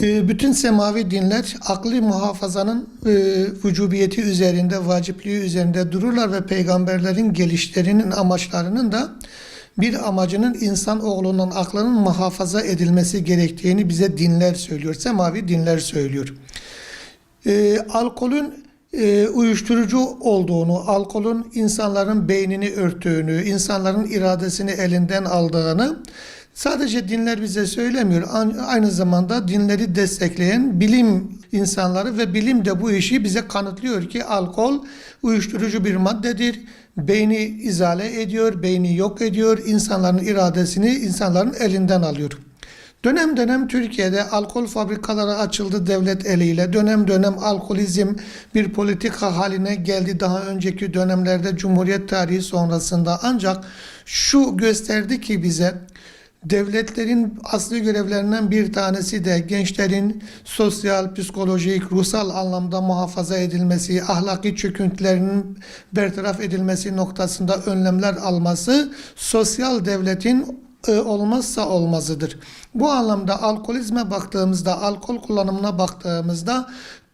E, Bütün semavi dinler akli muhafazanın e, vücubiyeti üzerinde, vacipliği üzerinde dururlar ve peygamberlerin gelişlerinin amaçlarının da bir amacının insan oğlunun aklının muhafaza edilmesi gerektiğini bize dinler söylüyor. Semavi dinler söylüyor. E, alkolün e, uyuşturucu olduğunu, alkolün insanların beynini örttüğünü, insanların iradesini elinden aldığını sadece dinler bize söylemiyor. Aynı zamanda dinleri destekleyen bilim insanları ve bilim de bu işi bize kanıtlıyor ki alkol uyuşturucu bir maddedir. Beyni izale ediyor, beyni yok ediyor, insanların iradesini insanların elinden alıyor. Dönem dönem Türkiye'de alkol fabrikaları açıldı devlet eliyle. Dönem dönem alkolizm bir politika haline geldi daha önceki dönemlerde Cumhuriyet tarihi sonrasında. Ancak şu gösterdi ki bize devletlerin asli görevlerinden bir tanesi de gençlerin sosyal, psikolojik, ruhsal anlamda muhafaza edilmesi, ahlaki çöküntülerinin bertaraf edilmesi noktasında önlemler alması sosyal devletin e, olmazsa olmazıdır. Bu anlamda alkolizme baktığımızda, alkol kullanımına baktığımızda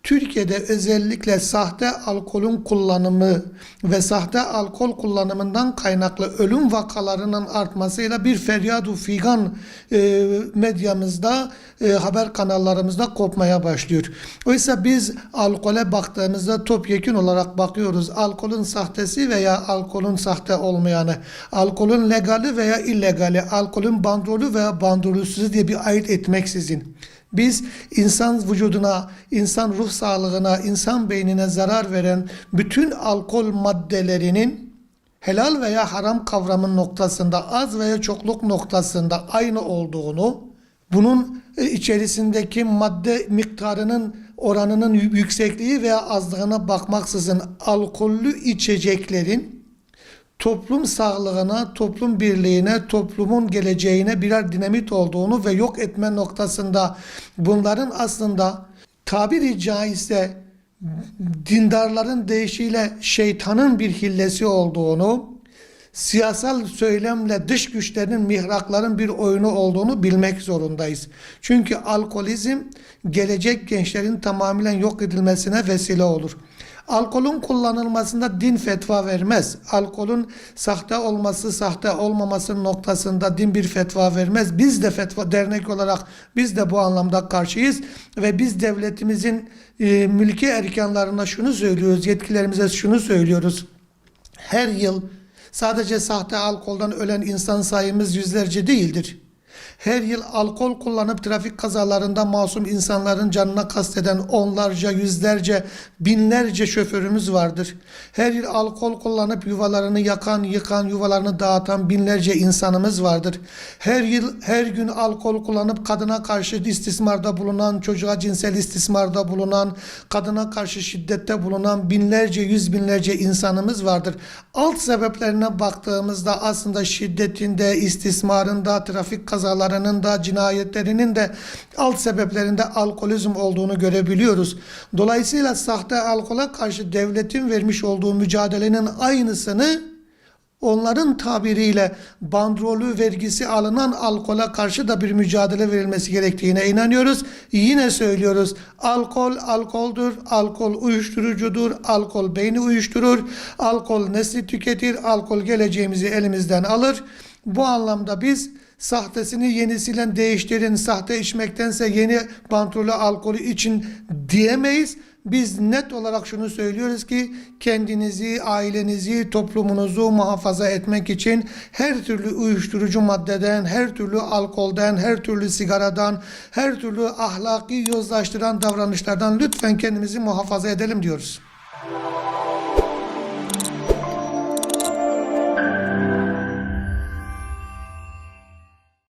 Türkiye'de özellikle sahte alkolün kullanımı ve sahte alkol kullanımından kaynaklı ölüm vakalarının artmasıyla bir feryadu figan e, medyamızda, e, haber kanallarımızda kopmaya başlıyor. Oysa biz alkole baktığımızda topyekun olarak bakıyoruz. Alkolün sahtesi veya alkolün sahte olmayanı, alkolün legali veya illegali, alkolün bandrolü veya bandrolüsüz diye bir ayırt etmeksizin. Biz insan vücuduna, insan ruh sağlığına, insan beynine zarar veren bütün alkol maddelerinin helal veya haram kavramın noktasında, az veya çokluk noktasında aynı olduğunu, bunun e, içerisindeki madde miktarının oranının yüksekliği veya azlığına bakmaksızın alkollü içeceklerin toplum sağlığına, toplum birliğine, toplumun geleceğine birer dinamit olduğunu ve yok etme noktasında bunların aslında tabiri caizse dindarların deyişiyle şeytanın bir hillesi olduğunu, siyasal söylemle dış güçlerin, mihrakların bir oyunu olduğunu bilmek zorundayız. Çünkü alkolizm gelecek gençlerin tamamen yok edilmesine vesile olur. Alkolün kullanılmasında din fetva vermez. Alkolün sahte olması, sahte olmaması noktasında din bir fetva vermez. Biz de fetva dernek olarak biz de bu anlamda karşıyız ve biz devletimizin e, mülki erkanlarına şunu söylüyoruz, yetkilerimize şunu söylüyoruz. Her yıl sadece sahte alkoldan ölen insan sayımız yüzlerce değildir. Her yıl alkol kullanıp trafik kazalarında masum insanların canına kasteden onlarca, yüzlerce, binlerce şoförümüz vardır. Her yıl alkol kullanıp yuvalarını yakan, yıkan, yuvalarını dağıtan binlerce insanımız vardır. Her yıl, her gün alkol kullanıp kadına karşı istismarda bulunan, çocuğa cinsel istismarda bulunan, kadına karşı şiddette bulunan binlerce, yüz binlerce insanımız vardır. Alt sebeplerine baktığımızda aslında şiddetinde, istismarında, trafik kazalarında, da, cinayetlerinin de alt sebeplerinde alkolizm olduğunu görebiliyoruz. Dolayısıyla sahte alkola karşı devletin vermiş olduğu mücadelenin aynısını onların tabiriyle bandrolü vergisi alınan alkola karşı da bir mücadele verilmesi gerektiğine inanıyoruz. Yine söylüyoruz. Alkol alkoldur, alkol uyuşturucudur, alkol beyni uyuşturur, alkol nesli tüketir, alkol geleceğimizi elimizden alır. Bu anlamda biz sahtesini yenisiyle değiştirin, sahte içmektense yeni bandrolü alkolü için diyemeyiz. Biz net olarak şunu söylüyoruz ki kendinizi, ailenizi, toplumunuzu muhafaza etmek için her türlü uyuşturucu maddeden, her türlü alkolden, her türlü sigaradan, her türlü ahlaki yozlaştıran davranışlardan lütfen kendimizi muhafaza edelim diyoruz.